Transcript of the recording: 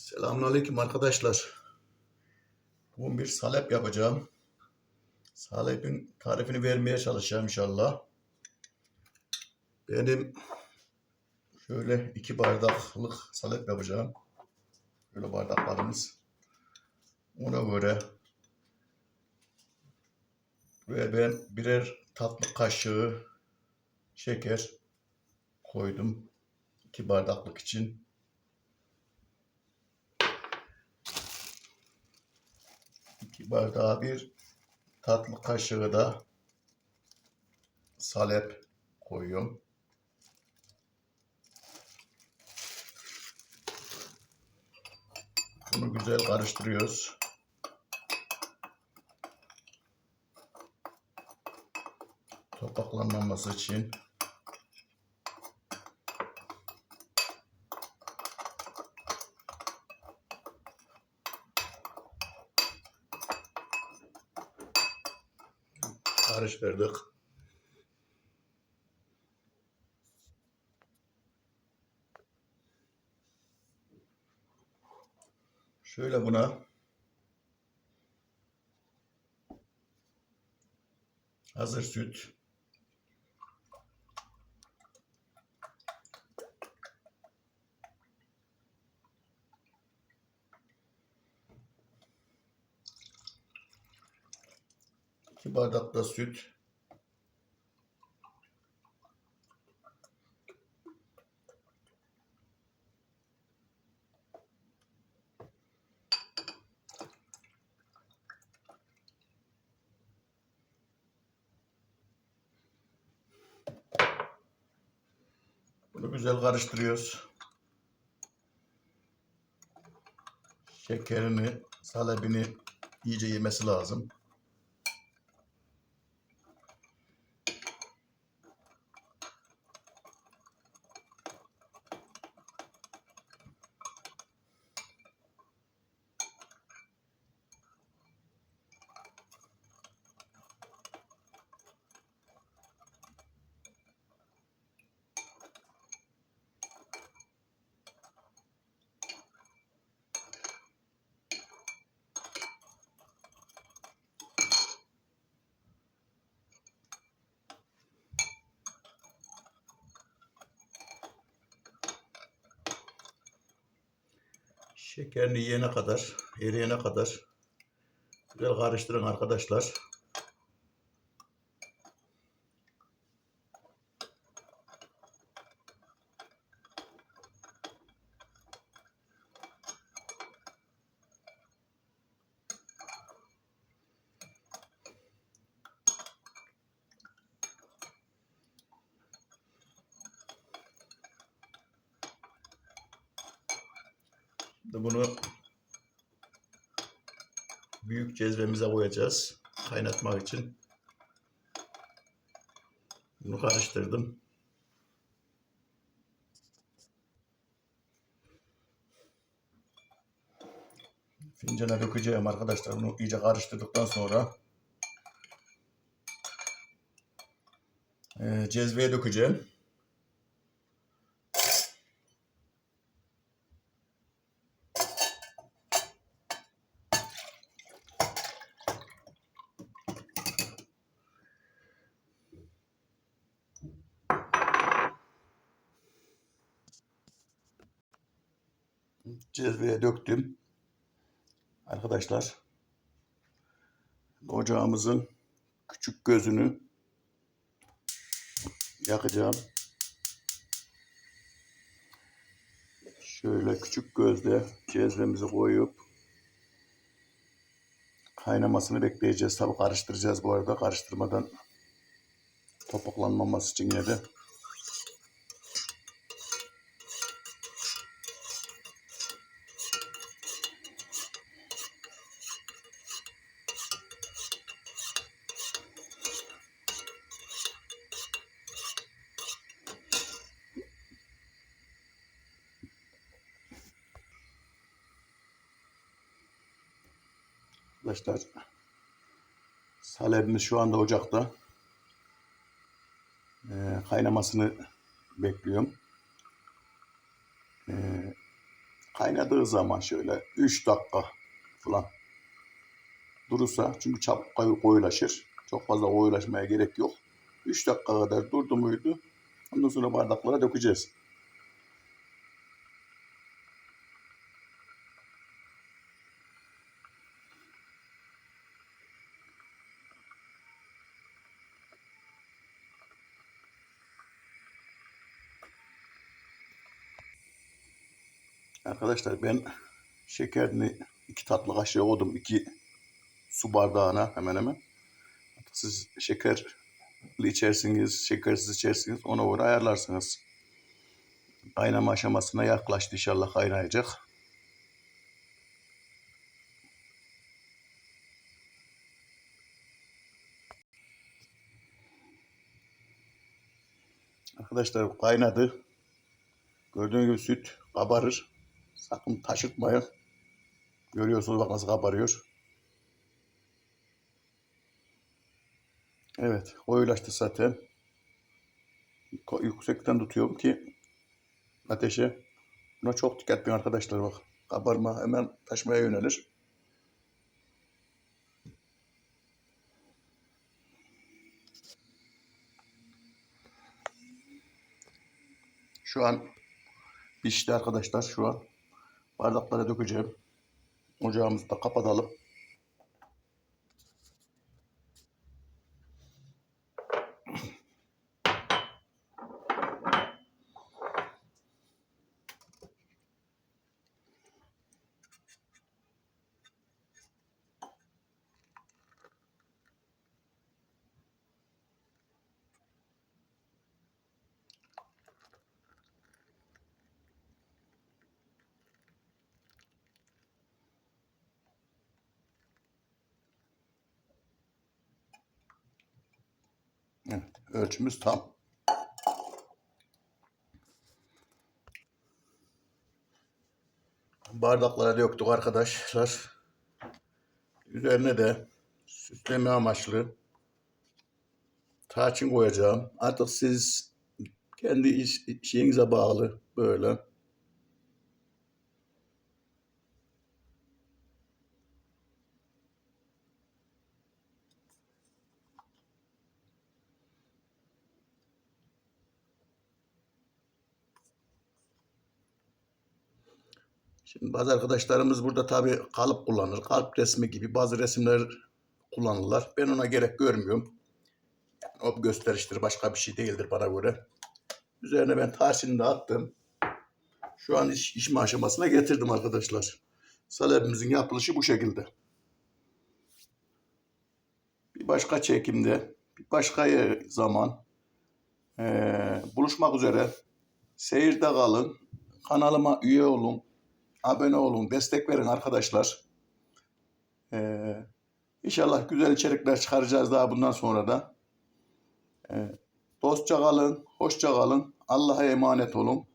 Selamünaleyküm arkadaşlar. Bugün bir salep yapacağım. Salepin tarifini vermeye çalışacağım inşallah. Benim şöyle iki bardaklık salep yapacağım. Böyle bardaklarımız. Ona göre ve ben birer tatlı kaşığı şeker koydum. iki bardaklık için. İki bardağa bir tatlı kaşığı da salep koyuyorum. Bunu güzel karıştırıyoruz. Topaklanmaması için. Karıştırdık. Şöyle buna hazır süt iki bardak da süt Bunu güzel karıştırıyoruz. Şekerini, salebini iyice yemesi lazım. Şekerini yiyene kadar, eriyene kadar güzel karıştırın arkadaşlar. Bunu büyük cezvemize koyacağız. Kaynatmak için. Bunu karıştırdım. Fincana dökeceğim arkadaşlar. Bunu iyice karıştırdıktan sonra eee, cezveye dökeceğim. Cezveye döktüm. Arkadaşlar ocağımızın küçük gözünü yakacağım. Şöyle küçük gözle cezvemizi koyup kaynamasını bekleyeceğiz. Tabi karıştıracağız bu arada. Karıştırmadan topaklanmaması için yine de. Arkadaşlar salepimiz şu anda ocakta. Ee, kaynamasını bekliyorum. Ee, kaynadığı zaman şöyle 3 dakika falan durursa çünkü çabuk koyu- koyulaşır. Çok fazla koyulaşmaya gerek yok. 3 dakika kadar durdu muydu ondan sonra bardaklara dökeceğiz. Arkadaşlar ben şekerini iki tatlı kaşığı koydum. iki su bardağına hemen hemen. Siz şekerli içersiniz, şekersiz içersiniz. Ona göre ayarlarsınız. Kaynama aşamasına yaklaştı inşallah kaynayacak. Arkadaşlar kaynadı. Gördüğünüz gibi süt kabarır. Sakın taşırtmayın. Görüyorsunuz bak nasıl kabarıyor. Evet koyulaştı zaten. Yüksekten tutuyorum ki ateşe. Buna çok dikkat edin arkadaşlar bak. Kabarma hemen taşmaya yönelir. Şu an pişti arkadaşlar şu an. Bardaklara dökeceğim. Ocağımızı da kapatalım. Evet, ölçümüz tam. Bardaklara döktük arkadaşlar. Üzerine de süsleme amaçlı tarçın koyacağım. Artık siz kendi iş, şeyinize bağlı böyle. Şimdi bazı arkadaşlarımız burada tabii kalıp kullanır. Kalp resmi gibi bazı resimler kullanırlar. Ben ona gerek görmüyorum. Yani o gösteriştir başka bir şey değildir bana göre. Üzerine ben tarçını da attım. Şu an iş, işme aşamasına getirdim arkadaşlar. Salebimizin yapılışı bu şekilde. Bir başka çekimde, bir başka zaman eee, buluşmak üzere. Seyirde kalın. Kanalıma üye olun. Abone olun. Destek verin arkadaşlar. Eee İnşallah güzel içerikler çıkaracağız daha bundan sonra da. Ee, dostça kalın, hoşça kalın. Allah'a emanet olun.